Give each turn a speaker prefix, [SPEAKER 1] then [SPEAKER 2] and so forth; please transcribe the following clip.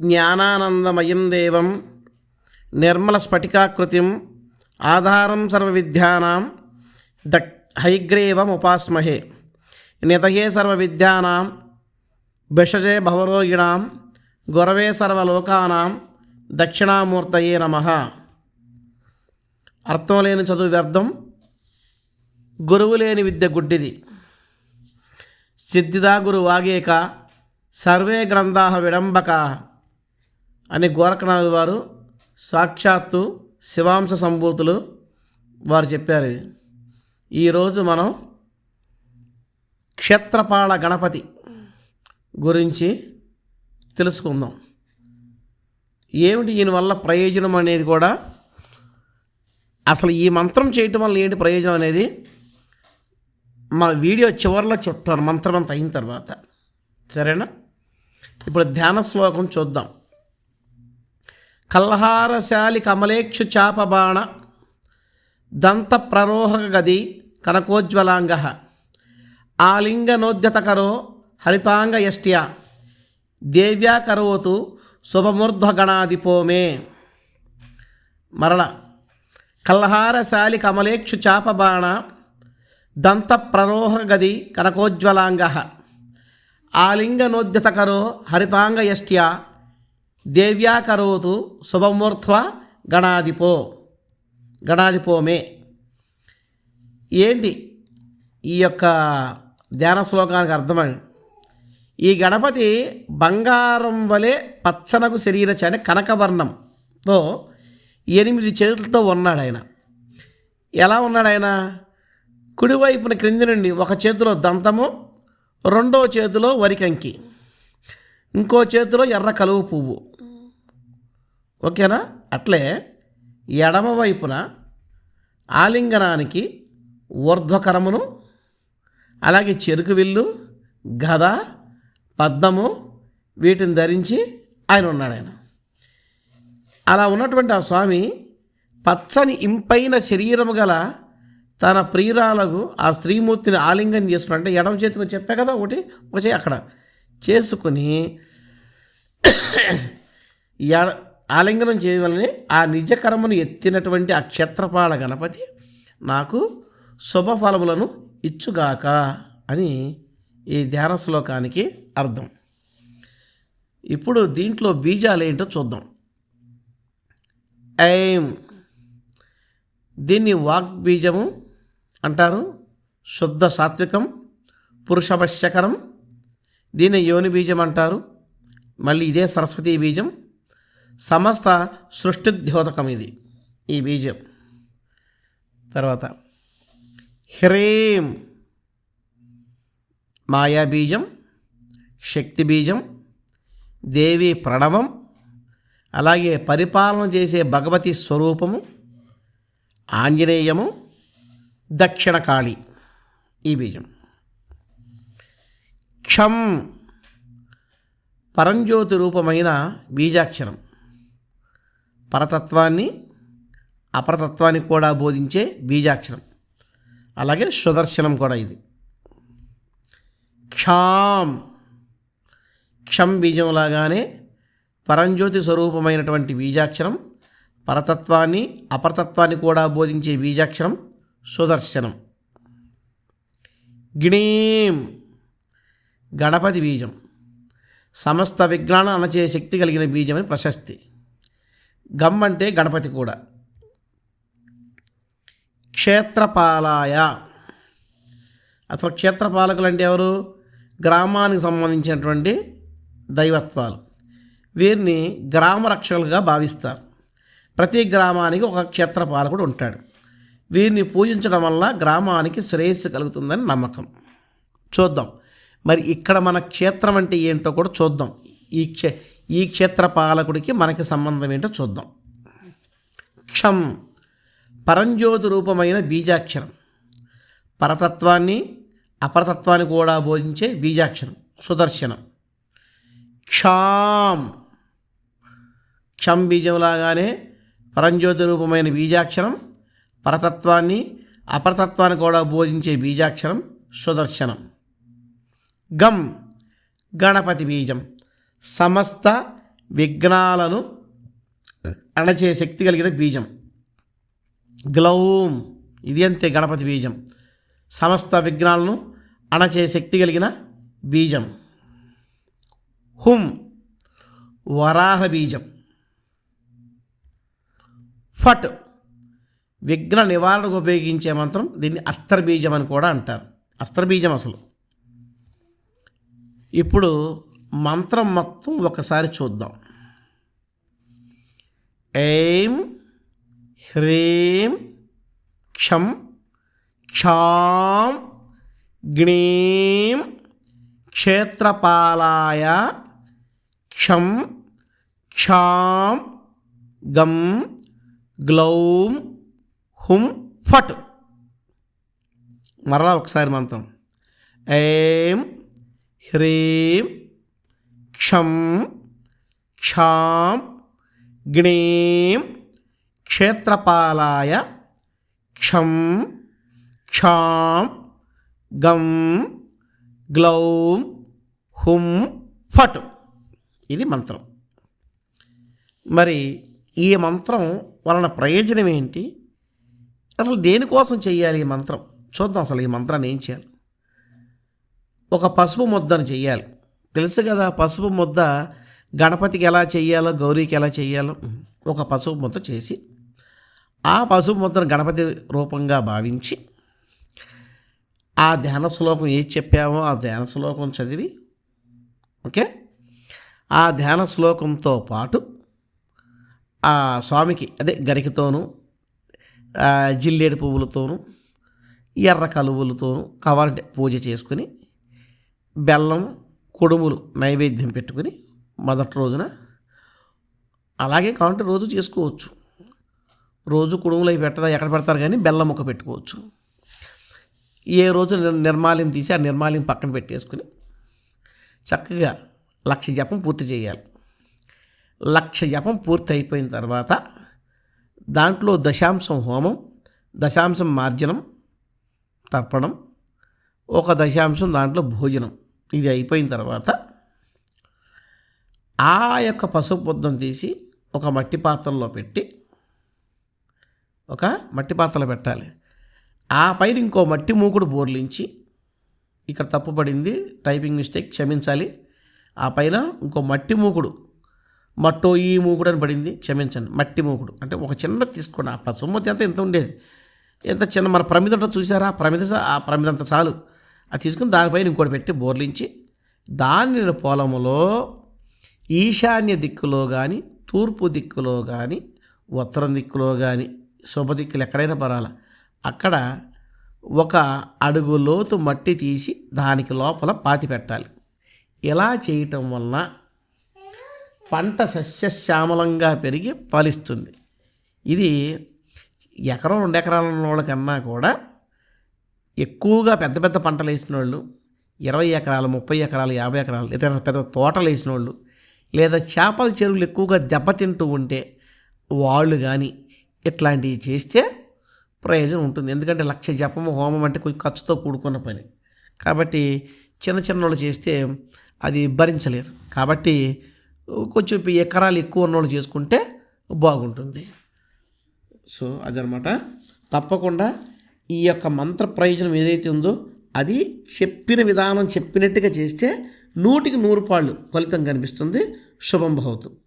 [SPEAKER 1] జ్ఞానానందమయం దేవం నిర్మల స్ఫటికాకృతిం ఆధారం సర్వవిద్యానాం దక్ హైగ్రీవం ఉపాస్మహే. నితయే సర్వవిద్యానాం భిషజే భవరోగిణాం గురవే సర్వలోకానాం దక్షిణామూర్తయే నమ. అర్థం లేని చదువు వ్యర్థం గురువు లేని విద్య గుడ్డిది. సిద్ధిదా గురు వాగేక సర్వే గ్రంథా విడంబక. అని గోరఖనాథ్ వారు సాక్షాత్తు శివాంశ సంభూతులు వారు చెప్పారు ఇది. ఈరోజు మనం క్షేత్రపాళ గణపతి గురించి తెలుసుకుందాం. ఏమిటి ఈయన వల్ల ప్రయోజనం అనేది కూడా? అసలు ఈ మంత్రం చేయటం వల్ల ఏంటి ప్రయోజనం అనేది? మా వీడియో చివరిలో చెప్తాను మంత్రం అంత అయిన తర్వాత. సరేనా? ఇప్పుడు ధ్యాన శ్లోకం చూద్దాం. కల్హారశాలి కమలేక్షు చాపబాణ దంత ప్రరోహక గది కనకోజ్వలాంగ ఆలింగనోద్యతకరో హరితాంగ యష్ట్య దేవ్యా కరోతు శుభమూర్ధ్వగణాదిపో మే మరల కల్హారశాలి కమలేక్షు చాపబాణ దంత ప్రరోహ గది కనకోజ్వలాంగ ఆలింగనోద్యతకరో హరితాంగ యష్ట్య దేవ్యాకరోతు శుభమూర్ధ్వ గణాధిపో గణాధిపోమే. ఏంటి ఈ యొక్క ధ్యాన శ్లోకానికి అర్థమై ఈ గణపతి బంగారం వలె పచ్చనకు శరీర చని కనకవర్ణంతో ఎనిమిది చేతులతో ఉన్నాడు ఆయన ఎలా ఉన్నాడు ఆయన కుడివైపున క్రింది నుండి ఒక చేతిలో దంతము రెండో చేతిలో వరికంకి ఇంకో చేతిలో ఎర్ర కలువ పువ్వు. ఓకేనా? అట్లే ఎడమవైపున ఆలింగనానికి ఊర్ధ్వకరమును అలాగే చెరుకు విల్లు గద పద్మము వీటిని ధరించి ఆయన ఉన్నాడు ఆయన. అలా ఉన్నటువంటి ఆ స్వామి పచ్చని ఇంపైన శరీరము గల తన ప్రియురాలకు ఆ స్త్రీమూర్తిని ఆలింగనం చేసుకున్నాడు అంటే ఎడమ చేతిని చెప్పా కదా ఒకటి ఒక అక్కడ. చేసుకుని ఎడ ఆలింగనం చేయవలని ఆ నిజకర్మను ఎత్తినటువంటి ఆ క్షేత్రపాల గణపతి నాకు శుభఫలములను ఇచ్చుగాక అని ఈ ధ్యాన శ్లోకానికి అర్థం. ఇప్పుడు దీంట్లో బీజాలు ఏంటో చూద్దాం. ఐం. దీన్ని వాగ్బీజము అంటారు. శుద్ధ సాత్వికం పురుషవశ్యకరం. దీన్ని యోని బీజం అంటారు. మళ్ళీ ఇదే సరస్వతీ బీజం. సమస్త సృష్టిద్యోతకం ఇది ఈ బీజం. తర్వాత హ్రీం మాయా బీజం శక్తి బీజం దేవి ప్రణవం అలాగే పరిపాలన చేసే భగవతి స్వరూపము ఆంజనేయము దక్షిణ కాళి ఈ బీజం. క్షం పరంజ్యోతి రూపమైన బీజాక్షరం. పరతత్వాన్ని అపరతత్వాన్ని కూడా బోధించే బీజాక్షరం. అలాగే సుదర్శనం కూడా ఇది. క్షాం. క్షం బీజం లాగానే పరంజ్యోతి స్వరూపమైనటువంటి బీజాక్షరం పరతత్వాన్ని అపరతత్వాన్ని కూడా బోధించే బీజాక్షరం సుదర్శనం. గిణీం. గణపతి బీజం. సమస్త విజ్ఞానం అనచే శక్తి కలిగిన బీజమని ప్రశస్తి. గమ్ అంటే గణపతి కూడా. క్షేత్రపాలాయ. అసలు క్షేత్రపాలకులు అంటే ఎవరు? గ్రామానికి సంబంధించినటువంటి దైవత్వాలు. వీరిని గ్రామ రక్షకులుగా భావిస్తారు. ప్రతి గ్రామానికి ఒక క్షేత్రపాలకుడు ఉంటాడు. వీరిని పూజించడం వల్ల గ్రామానికి శ్రేయస్సు కలుగుతుందని నమ్మకం. చూద్దాం. మరి ఇక్కడ మన క్షేత్రం అంటే ఏంటో కూడా చూద్దాం. ఈ క్షే ఈ క్షేత్ర పాలకుడికి మనకి సంబంధం ఏంటో చూద్దాం. క్షం పరంజ్యోతి రూపమైన బీజాక్షరం. పరతత్వాన్ని అపరతత్వాన్ని కూడా బోధించే బీజాక్షరం సుదర్శనం. క్షాం క్షం బీజంలాగానే పరంజ్యోతి రూపమైన బీజాక్షరం పరతత్వాన్ని అపరతత్వాన్ని కూడా బోధించే బీజాక్షరం సుదర్శనం. గం గణపతి బీజం. సమస్త విఘ్నాలను అణచే శక్తి కలిగిన బీజం. గ్లౌం ఇది అంతే గణపతి బీజం. సమస్త విఘ్నాలను అణచే శక్తి కలిగిన బీజం. హుం వరాహ బీజం. ఫట్ విఘ్న నివారణకు ఉపయోగించే మంత్రం దీన్ని అస్త్రబీజం అని కూడా అంటారు. అస్త్రబీజం అసలు. ఇప్పుడు మంత్రం మొత్తం ఒకసారి చూద్దాం. ఏం హ్రీం క్షం క్షాం గ్ణీం క్షేత్రపాలాయ క్షం క్షాం గం గ్లౌం హుం ఫట్. మరలా ఒకసారి మంత్రం. ఏం హ్రీం క్షం క్షాం గ్ణీం క్షేత్రపాలాయ క్షం క్షాం గం గ్లౌం హుం ఫట్. ఇది మంత్రం. మరి ఈ మంత్రం వలన ప్రయోజనం ఏంటి? అసలు దేనికోసం చేయాలి ఈ మంత్రం? చూద్దాం అసలు ఈ మంత్రాన్ని ఏం చేయాలి? ఒక పసుపు ముద్దను చేయాలి తెలుసు కదా పసుపు ముద్ద గణపతికి ఎలా చేయాలో గౌరీకి ఎలా చేయాలో ఒక పసుపు ముద్ద చేసి ఆ పసుపు ముద్దను గణపతి రూపంగా భావించి ఆ ధ్యాన శ్లోకం ఏది చెప్పామో ఆ ధ్యాన శ్లోకం చదివి ఓకే? ఆ ధ్యాన శ్లోకంతో పాటు ఆ స్వామికి అదే గరికతోనూ జిల్లేడు పువ్వులతోనూ ఎర్ర కలువులతోనూ కావాలంటే పూజ చేసుకుని బెల్లం కుడుములు నైవేద్యం పెట్టుకుని మొదటి రోజున అలాగే కావాలంటే రోజు చేసుకోవచ్చు. రోజు కుడుములు అవి పెట్టదా ఎక్కడ పెడతారు కానీ బెల్లం ముక్క పెట్టుకోవచ్చు. ఏ రోజు నిర్- నిర్మాల్యం తీసి ఆ నిర్మాల్యం పక్కన పెట్టేసుకుని చక్కగా లక్ష జపం పూర్తి చేయాలి. లక్ష జపం పూర్తి అయిపోయిన తర్వాత దాంట్లో దశాంశం హోమం దశాంశం మార్జనం తర్పణం ఒక దశాంశం దాంట్లో భోజనం. ఇది అయిపోయిన తర్వాత ఆ యొక్క పసుపు ముద్దను తీసి ఒక మట్టి పాత్రలో పెట్టి ఒక మట్టి పాత్రలో పెట్టాలి. ఆ పైన ఇంకో మట్టి మూకుడు బోర్లించి ఇక్కడ తప్పుపడింది టైపింగ్ మిస్టేక్ క్షమించాలి. ఆ పైన ఇంకో మట్టి మూకుడు మట్టో ఈ మూకుడు అని పడింది క్షమించండి మట్టి మూకుడు. అంటే ఒక చిన్న తీసుకోండి. ఆ పసుమతి అంతా ఎంత ఉండేది? ఎంత చిన్న మన ప్రమిదంతా చూసారా? ఆ ప్రమిద ఆ ప్రమిదంత చాలు. అది తీసుకుని దానిపైన ఇంకోటి పెట్టి బోర్లించి దాన్ని పొలములో ఈశాన్య దిక్కులో కానీ తూర్పు దిక్కులో కానీ ఉత్తరం దిక్కులో కానీ శుభ దిక్కులు ఎక్కడైనా పరాల అక్కడ ఒక అడుగు లోతు మట్టి తీసి దానికి లోపల పాతి పెట్టాలి. ఇలా చేయటం వలన పంట సస్యశ్యామలంగా పెరిగి ఫలిస్తుంది. ఇది ఎకరం రెండు ఎకరాల వాళ్ళకన్నా కూడా ఎక్కువగా పెద్ద పెద్ద పంటలు వేసిన వాళ్ళు ఇరవై ఎకరాలు ముప్పై ఎకరాలు యాభై ఎకరాలు ఇతర పెద్ద తోటలు వేసిన వాళ్ళు లేదా చేపల చెరువులు ఎక్కువగా దెబ్బతింటూ ఉంటే వాళ్ళు కానీ ఇట్లాంటివి చేస్తే ప్రయోజనం ఉంటుంది. ఎందుకంటే లక్ష జపము హోమం అంటే కొంచెం ఖర్చుతో కూడుకున్న పని. కాబట్టి చిన్న చిన్న వాళ్ళు చేస్తే అది భరించలేరు. కాబట్టి కొంచెం ఎకరాలు ఎక్కువ ఉన్నోళ్ళు చేసుకుంటే బాగుంటుంది. సో అదనమాట. తప్పకుండా ఈ యొక్క మంత్ర ప్రయోజనం ఏదైతే ఉందో అది చెప్పిన విధానం చెప్పినట్టుగా చేస్తే నూటికి నూరు పాళ్ళు ఫలితం కనిపిస్తుంది. శుభం భవతు.